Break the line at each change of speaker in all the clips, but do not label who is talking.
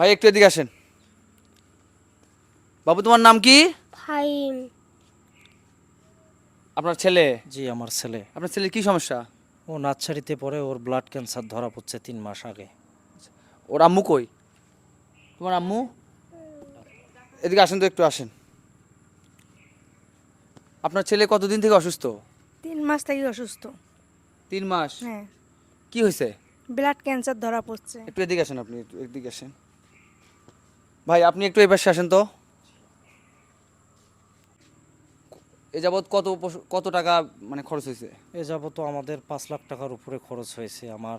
ভাই একটু এদিকে আসেন। বাবু তোমার নাম কি?
ফাইন
আপনার ছেলে?
জি আমার ছেলে।
আপনার ছেলের কি সমস্যা?
ও নার্সারিতে পড়ে ওর ব্লাড ক্যান্সার ধরা পড়ছে তিন মাস আগে।
ওর আম্মু কই? তোমার আম্মু? এদিকে আসেন তো একটু আসেন। আপনার ছেলে কতদিন থেকে অসুস্থ?
তিন মাস থেকে অসুস্থ।
তিন মাস?
হ্যাঁ।
কি হয়েছে?
ব্লাড ক্যান্সার ধরা পড়ছে।
একটু এদিকে আসেন আপনি একটু এদিকে আসেন। ভাই, আপনি একটু এবার আসেন তো। এ যাবৎ কত পশ- কত টাকা মানে খরচ হয়েছে?
এ যাবত আমাদের পাঁচ লাখ টাকার উপরে খরচ হয়েছে। আমার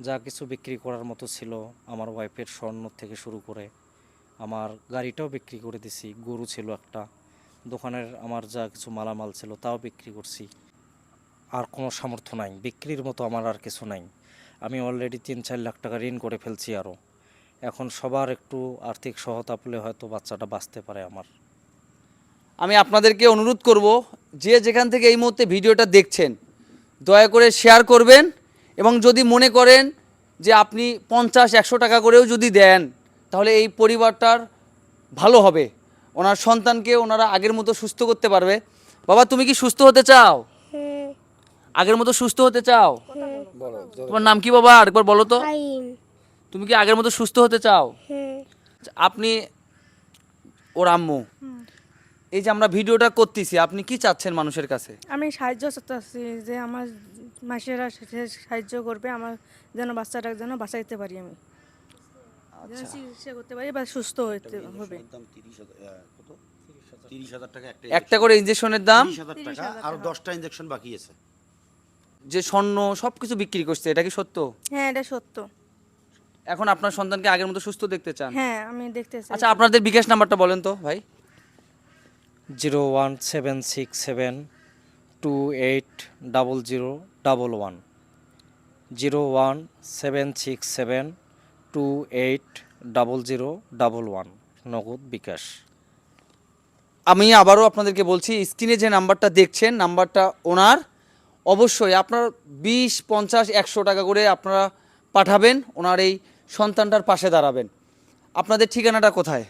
যা কিছু বিক্রি করার মতো ছিল, আমার ওয়াইফের স্বর্ণ থেকে শুরু করে, আমার গাড়িটাও বিক্রি করে দিছি। গরু ছিল একটা। দোকানের আমার যা কিছু মালামাল ছিল, তাও বিক্রি করছি। আর কোনো সামর্থ্য নাই। বিক্রির মতো আমার আর কিছু নাই। আমি অলরেডি তিন চার লাখ টাকা ঋণ করে ফেলছি আরও এখন সবার একটু আর্থিক সহায়তা পেলে হয়তো বাচ্চাটা বাঁচতে পারে আমার।
আমি আপনাদেরকে অনুরোধ করব যে যেখান থেকে এই মুহূর্তে ভিডিওটা দেখছেন দয়া করে শেয়ার করবেন এবং যদি মনে করেন যে আপনি পঞ্চাশ একশো টাকা করেও যদি দেন তাহলে এই পরিবারটার ভালো হবে। ওনার সন্তানকে ওনারা আগের মতো সুস্থ করতে পারবে। বাবা তুমি কি সুস্থ হতে চাও?
হ্যাঁ।
আগের মতো সুস্থ হতে চাও? তোমার নাম কি বাবা? আরেকবার বলো তো। তুমি কি আগের মতো সুস্থ হতে চাও?
হ্যাঁ।
আপনি ওর আম্মু। এই যে আমরা ভিডিওটা করতেছি আপনি কি চাচ্ছেন মানুষের কাছে?
আমি সাহায্য চাচ্ছি যে আমার মাসেরা সে- সাহায্য করবে আমার যেন বাচ্চাটাকে যেন বাঁচাইতে পারি আমি। চিকিৎসা করতে পারি বা সুস্থ হতে হবে।
তিরিশ হাজার আহ, তিরিশ হাজার টাকা একটা
একটা করে ইঞ্জেকশনের দাম?
টাকা আর দশটা ইঞ্জেকশন বাকি আছে।
যে স্বর্ণ সব কিছু বিক্রি করছে এটা কি সত্য?
হ্যাঁ এটা সত্য।
এখন আপনার সন্তানকে আগের মতো সুস্থ দেখতে চান?
হ্যাঁ আমি দেখতে চাই।
আচ্ছা আপনাদের বিকাশ নাম্বারটা বলেন তো ভাই।
Zero one seven six seven two eight double zero double one. Zero one seven six seven two eight double zero double one. Nagad bKash.
আমি আবারও আপনাদেরকে বলছি স্ক্রিনে যে নাম্বারটা দেখছেন নাম্বারটা ওনার। অবশ্যই আপনার বিশ পঞ্চাশ একশো টাকা করে আপনারা পাঠাবেন ওনার এই সন্তানটার পাশে দাঁড়াবেন। আপনাদের ঠিকানাটা কোথায়?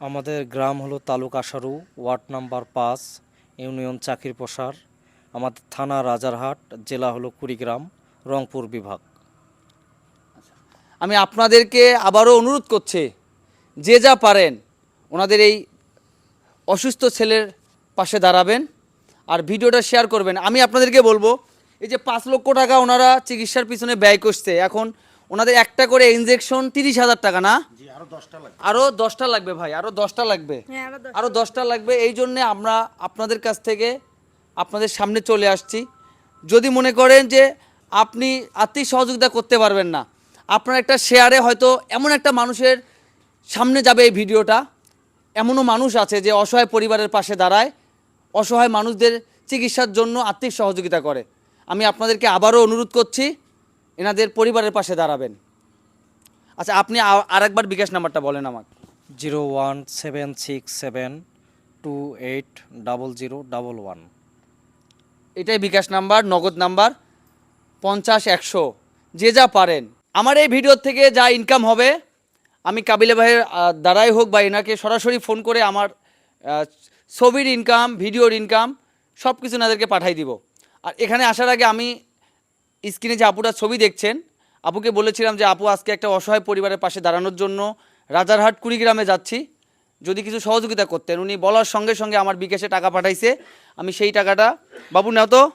আমাদের গ্রাম হলো তালুক আশারু ওয়ার্ড নাম্বার পাঁচ ইউনিয়ন চাকির প্রসার আমাদের থানা রাজারহাট জেলা হলো কুড়িগ্রাম রংপুর বিভাগ।
আমি আপনাদেরকে আবারও অনুরোধ করছি যে যা পারেন ওনাদের এই অসুস্থ ছেলের পাশে দাঁড়াবেন আর ভিডিওটা শেয়ার করবেন। আমি আপনাদেরকে বলব এই যে পাঁচ লক্ষ টাকা ওনারা চিকিৎসার পিছনে ব্যয় করছে এখন ওনাদের একটা করে ইনজেকশন তিরিশ হাজার টাকা না?
আরও দশটা লাগবে।
আরও দশটা লাগবে ভাই আরও দশটা লাগবে।
হ্যাঁ আরও
আরও দশটা লাগবে এই জন্যে আমরা আপনাদের কাছ থেকে আপনাদের সামনে চলে আসছি। যদি মনে করেন যে আপনি আর্থিক সহযোগিতা করতে পারবেন না আপনার একটা শেয়ারে হয়তো এমন একটা মানুষের সামনে যাবে এই ভিডিওটা। এমনও মানুষ আছে যে অসহায় পরিবারের পাশে দাঁড়ায় অসহায় মানুষদের চিকিৎসার জন্য আর্থিক সহযোগিতা করে। আমি আপনাদেরকে আবারও অনুরোধ করছি এনাদের পরিবারের পাশে দাঁড়াবেন। আচ্ছা আপনি আরেকবার বিকাশ নাম্বারটা বলেন আমাকে।
Zero one seven six seven two eight double zero double one.
এটাই বিকাশ নাম্বার নগদ নাম্বার পঞ্চাশ একশো। যে যা পারেন। আমার এই ভিডিওর থেকে যা ইনকাম হবে আমি কাবিলে ভাইয়ের দ্বারাই হোক বা এনাকে সরাসরি ফোন করে আমার ছবির ইনকাম ভিডিওর ইনকাম সব কিছু এনাদেরকে পাঠাই দিব। আর এখানে আসার আগে আমি স্ক্রিনে যে আপুটা ছবি দেখছেন, আপুকে বলেছিলাম যে, আপু, আজকে একটা অসহায় পরিবারের পাশে দাঁড়ানোর জন্য রাজারহাট কুড়িগ্রামে যাচ্ছি। যদি কিছু সহযোগিতা করতেন। উনি বলার সঙ্গে সঙ্গে আমার বিকেশে টাকা পাঠাইছে। আমি সেই টাকাটা, বাবু, নাও তো।